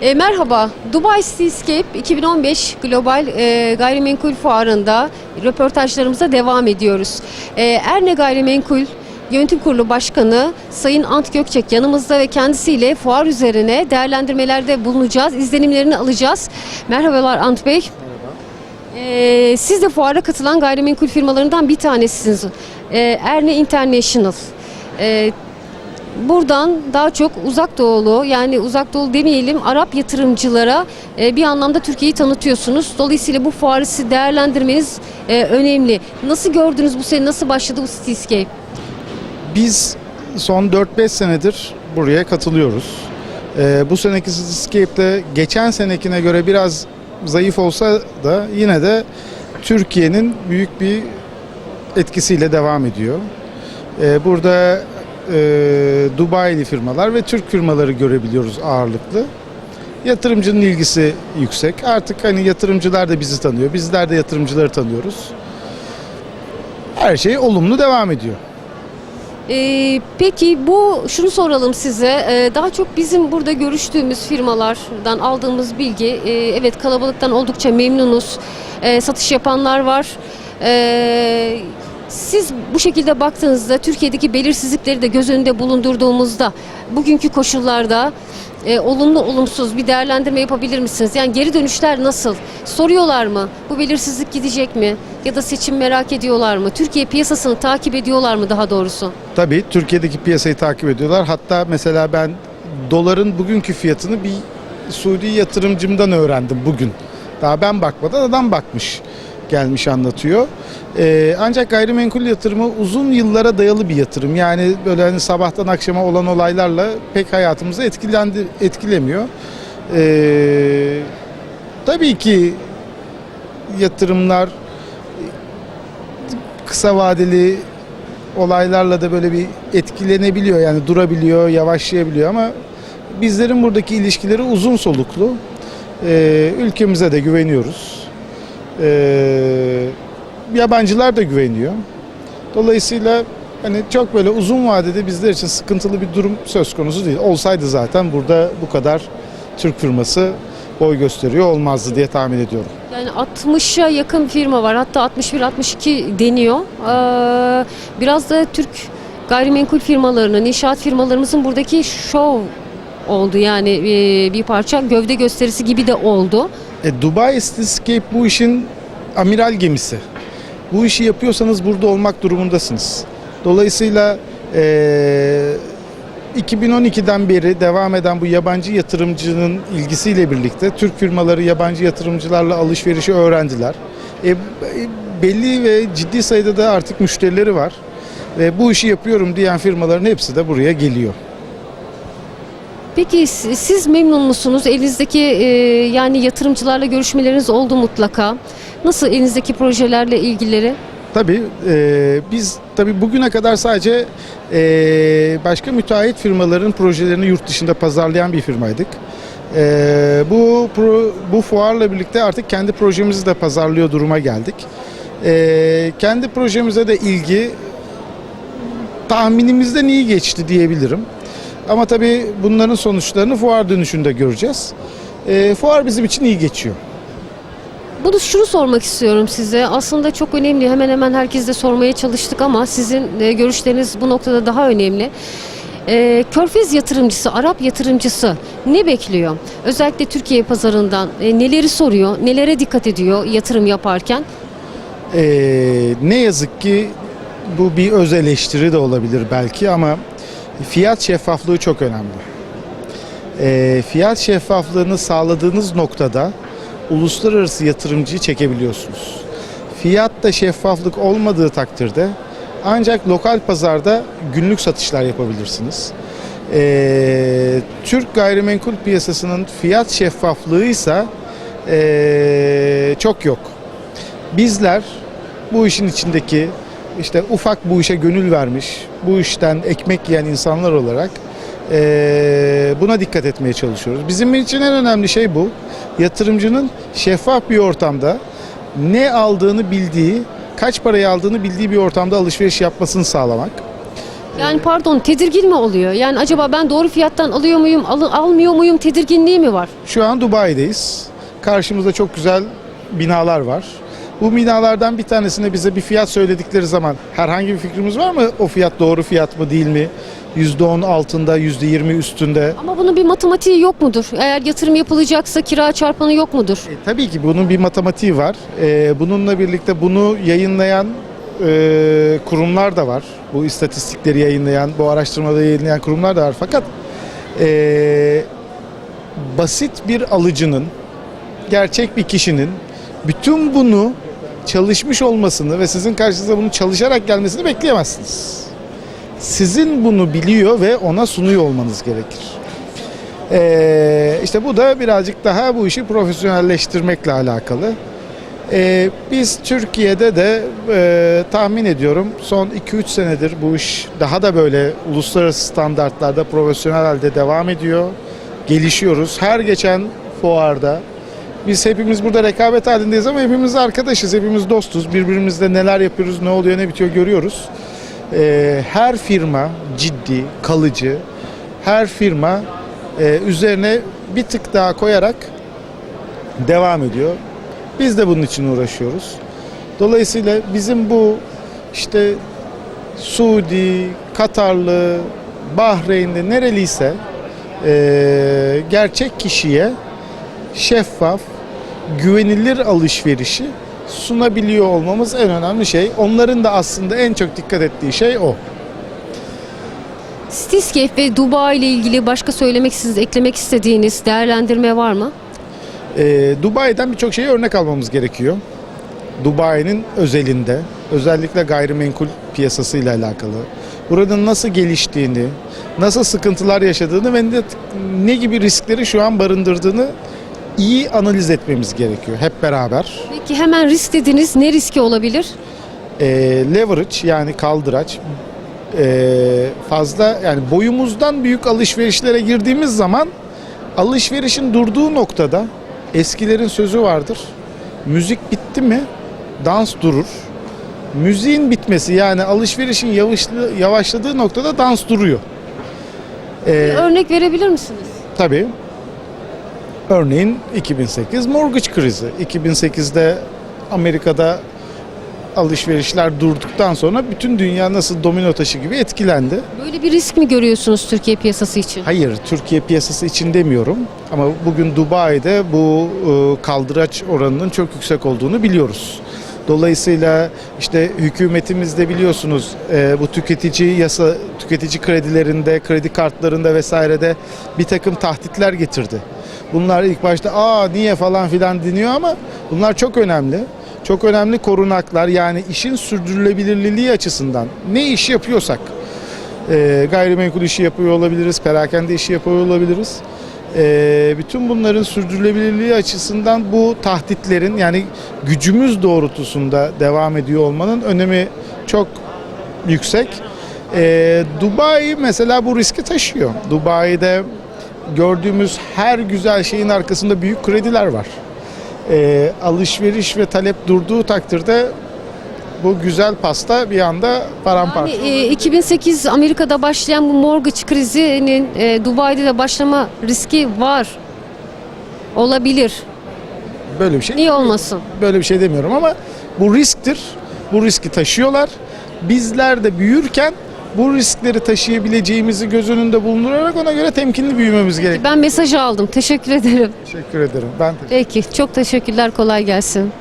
E, merhaba, Dubai Cityscape 2015 Global e, Gayrimenkul Fuarı'nda röportajlarımıza devam ediyoruz. E, Erne Gayrimenkul Yönetim Kurulu Başkanı Sayın Ant Gökçek yanımızda ve kendisiyle fuar üzerine değerlendirmelerde bulunacağız, izlenimlerini alacağız. Merhabalar Ant Bey. E, siz de fuara katılan gayrimenkul firmalarından bir tanesiniz. E, Erne International. E, Buradan daha çok uzak doğulu yani uzak doğulu demeyelim Arap yatırımcılara e, bir anlamda Türkiye'yi tanıtıyorsunuz. Dolayısıyla bu fuarı değerlendirmeniz e, önemli. Nasıl gördünüz bu sene nasıl başladı bu Cityscape? Biz son 4-5 senedir buraya katılıyoruz. Ee, bu seneki Cityscape'de geçen senekine göre biraz zayıf olsa da yine de Türkiye'nin büyük bir etkisiyle devam ediyor. Burada e, Dubai'li firmalar ve Türk firmaları görebiliyoruz ağırlıklı. Yatırımcının ilgisi yüksek. Artık hani yatırımcılar da bizi tanıyor. Bizler de yatırımcıları tanıyoruz. Her şey olumlu devam ediyor. E, peki bu şunu soralım size E, daha çok bizim burada görüştüğümüz firmalardan aldığımız bilgi e, evet kalabalıktan oldukça memnunuz. E, satış yapanlar var. E, siz bu şekilde baktığınızda Türkiye'deki belirsizlikleri de göz önünde bulundurduğumuzda bugünkü koşullarda e, olumlu olumsuz bir değerlendirme yapabilir misiniz? Yani geri dönüşler nasıl? Soruyorlar mı? Bu belirsizlik gidecek mi? Ya da seçim merak ediyorlar mı? Türkiye piyasasını takip ediyorlar mı daha doğrusu? Tabii Türkiye'deki piyasayı takip ediyorlar. Hatta mesela ben doların bugünkü fiyatını bir Suudi yatırımcımdan öğrendim bugün. Daha ben bakmadan adam bakmış gelmiş anlatıyor. Ee, ancak gayrimenkul yatırımı uzun yıllara dayalı bir yatırım. Yani böyle hani sabahtan akşama olan olaylarla pek hayatımızı etkilendi, etkilemiyor. Ee, tabii ki yatırımlar kısa vadeli olaylarla da böyle bir etkilenebiliyor yani durabiliyor, yavaşlayabiliyor ama bizlerin buradaki ilişkileri uzun soluklu. Ee, ülkemize de güveniyoruz. Ee, yabancılar da güveniyor. Dolayısıyla hani çok böyle uzun vadede bizler için sıkıntılı bir durum söz konusu değil. Olsaydı zaten burada bu kadar Türk firması boy gösteriyor olmazdı diye tahmin ediyorum. Yani 60'a yakın firma var. Hatta 61-62 deniyor. Ee, biraz da Türk gayrimenkul firmalarının, inşaat firmalarımızın buradaki şov oldu. Yani e, bir parça gövde gösterisi gibi de oldu. E, Dubai Cityscape bu işin amiral gemisi. Bu işi yapıyorsanız burada olmak durumundasınız. Dolayısıyla e, 2012'den beri devam eden bu yabancı yatırımcının ilgisiyle birlikte Türk firmaları yabancı yatırımcılarla alışverişi öğrendiler. E, e, belli ve ciddi sayıda da artık müşterileri var. Ve bu işi yapıyorum diyen firmaların hepsi de buraya geliyor. Peki si- siz memnun musunuz? Elinizdeki e, yani yatırımcılarla görüşmeleriniz oldu mutlaka. Nasıl elinizdeki projelerle ilgileri? Tabii e, biz tabii bugüne kadar sadece e, başka müteahhit firmaların projelerini yurt dışında pazarlayan bir firmaydık. E, bu pro- bu fuarla birlikte artık kendi projemizi de pazarlıyor duruma geldik. E, kendi projemize de ilgi tahminimizden iyi geçti diyebilirim. Ama tabii bunların sonuçlarını fuar dönüşünde göreceğiz. E, fuar bizim için iyi geçiyor. Bunu şunu sormak istiyorum size. Aslında çok önemli. Hemen hemen herkes de sormaya çalıştık ama sizin e, görüşleriniz bu noktada daha önemli. E, Körfez yatırımcısı, Arap yatırımcısı ne bekliyor? Özellikle Türkiye pazarından e, neleri soruyor, nelere dikkat ediyor yatırım yaparken? Ee, ne yazık ki bu bir öz eleştiri de olabilir belki ama fiyat şeffaflığı çok önemli. Ee, fiyat şeffaflığını sağladığınız noktada uluslararası yatırımcıyı çekebiliyorsunuz. Fiyatta şeffaflık olmadığı takdirde ancak lokal pazarda günlük satışlar yapabilirsiniz. Ee, Türk gayrimenkul piyasasının fiyat şeffaflığıysa ee, çok yok. Bizler bu işin içindeki işte ufak bu işe gönül vermiş, bu işten ekmek yiyen insanlar olarak eee, buna dikkat etmeye çalışıyoruz. Bizim için en önemli şey bu. Yatırımcının şeffaf bir ortamda ne aldığını bildiği, kaç parayı aldığını bildiği bir ortamda alışveriş yapmasını sağlamak. Yani pardon tedirgin mi oluyor? Yani acaba ben doğru fiyattan alıyor muyum, al- almıyor muyum tedirginliği mi var? Şu an Dubai'deyiz. Karşımızda çok güzel binalar var. Bu binalardan bir tanesine bize bir fiyat söyledikleri zaman herhangi bir fikrimiz var mı? O fiyat doğru fiyat mı değil mi? %10 altında, %20 üstünde. Ama bunun bir matematiği yok mudur? Eğer yatırım yapılacaksa kira çarpanı yok mudur? E, tabii ki bunun bir matematiği var. E, bununla birlikte bunu yayınlayan e, kurumlar da var. Bu istatistikleri yayınlayan, bu araştırmaları yayınlayan kurumlar da var. Fakat e, basit bir alıcının, gerçek bir kişinin bütün bunu çalışmış olmasını ve sizin karşınıza bunu çalışarak gelmesini bekleyemezsiniz. Sizin bunu biliyor ve ona sunuyor olmanız gerekir. Ee, işte bu da birazcık daha bu işi profesyonelleştirmekle alakalı. Ee, biz Türkiye'de de e, tahmin ediyorum son 2-3 senedir bu iş daha da böyle uluslararası standartlarda profesyonel halde devam ediyor. Gelişiyoruz. Her geçen fuarda biz hepimiz burada rekabet halindeyiz ama hepimiz arkadaşız, hepimiz dostuz. Birbirimizde neler yapıyoruz, ne oluyor, ne bitiyor görüyoruz. Ee, her firma ciddi, kalıcı, her firma e, üzerine bir tık daha koyarak devam ediyor. Biz de bunun için uğraşıyoruz. Dolayısıyla bizim bu işte Suudi, Katarlı, Bahreynli nereliyse e, gerçek kişiye şeffaf, güvenilir alışverişi sunabiliyor olmamız en önemli şey. Onların da aslında en çok dikkat ettiği şey o. Cityscape ve Dubai ile ilgili başka söylemek istediğiniz, eklemek istediğiniz değerlendirme var mı? Ee, Dubai'den birçok şeyi örnek almamız gerekiyor. Dubai'nin özelinde, özellikle gayrimenkul piyasasıyla alakalı, buranın nasıl geliştiğini, nasıl sıkıntılar yaşadığını ve ne gibi riskleri şu an barındırdığını iyi analiz etmemiz gerekiyor hep beraber. Peki hemen risk dediniz. Ne riski olabilir? Ee, leverage yani kaldıraç ee, fazla yani boyumuzdan büyük alışverişlere girdiğimiz zaman alışverişin durduğu noktada eskilerin sözü vardır. Müzik bitti mi dans durur. Müziğin bitmesi yani alışverişin yavaşlı, yavaşladığı noktada dans duruyor. Ee, Örnek verebilir misiniz? Tabii. Örneğin 2008 mortgage krizi. 2008'de Amerika'da alışverişler durduktan sonra bütün dünya nasıl domino taşı gibi etkilendi. Böyle bir risk mi görüyorsunuz Türkiye piyasası için? Hayır, Türkiye piyasası için demiyorum. Ama bugün Dubai'de bu e, kaldıraç oranının çok yüksek olduğunu biliyoruz. Dolayısıyla işte hükümetimiz de biliyorsunuz e, bu tüketici yasa tüketici kredilerinde, kredi kartlarında vesairede bir takım tahtitler getirdi. Bunlar ilk başta aa niye falan filan deniyor ama bunlar çok önemli. Çok önemli korunaklar yani işin sürdürülebilirliği açısından ne iş yapıyorsak e, gayrimenkul işi yapıyor olabiliriz, perakende işi yapıyor olabiliriz. E, bütün bunların sürdürülebilirliği açısından bu tahditlerin yani gücümüz doğrultusunda devam ediyor olmanın önemi çok yüksek. E, Dubai mesela bu riski taşıyor. Dubai'de gördüğümüz her güzel şeyin arkasında büyük krediler var. E, alışveriş ve talep durduğu takdirde bu güzel pasta bir anda paramparça. Yani e, 2008 Amerika'da başlayan bu mortgage krizinin e, Dubai'de de başlama riski var. Olabilir. Böyle bir şey. Niye olmasın? Böyle bir şey demiyorum ama bu risktir. Bu riski taşıyorlar. Bizler de büyürken bu riskleri taşıyabileceğimizi göz önünde bulundurarak ona göre temkinli büyümemiz gerekiyor. Ben mesajı aldım. Teşekkür ederim. Teşekkür ederim. Ben teşekkür Peki. Çok teşekkürler. Kolay gelsin.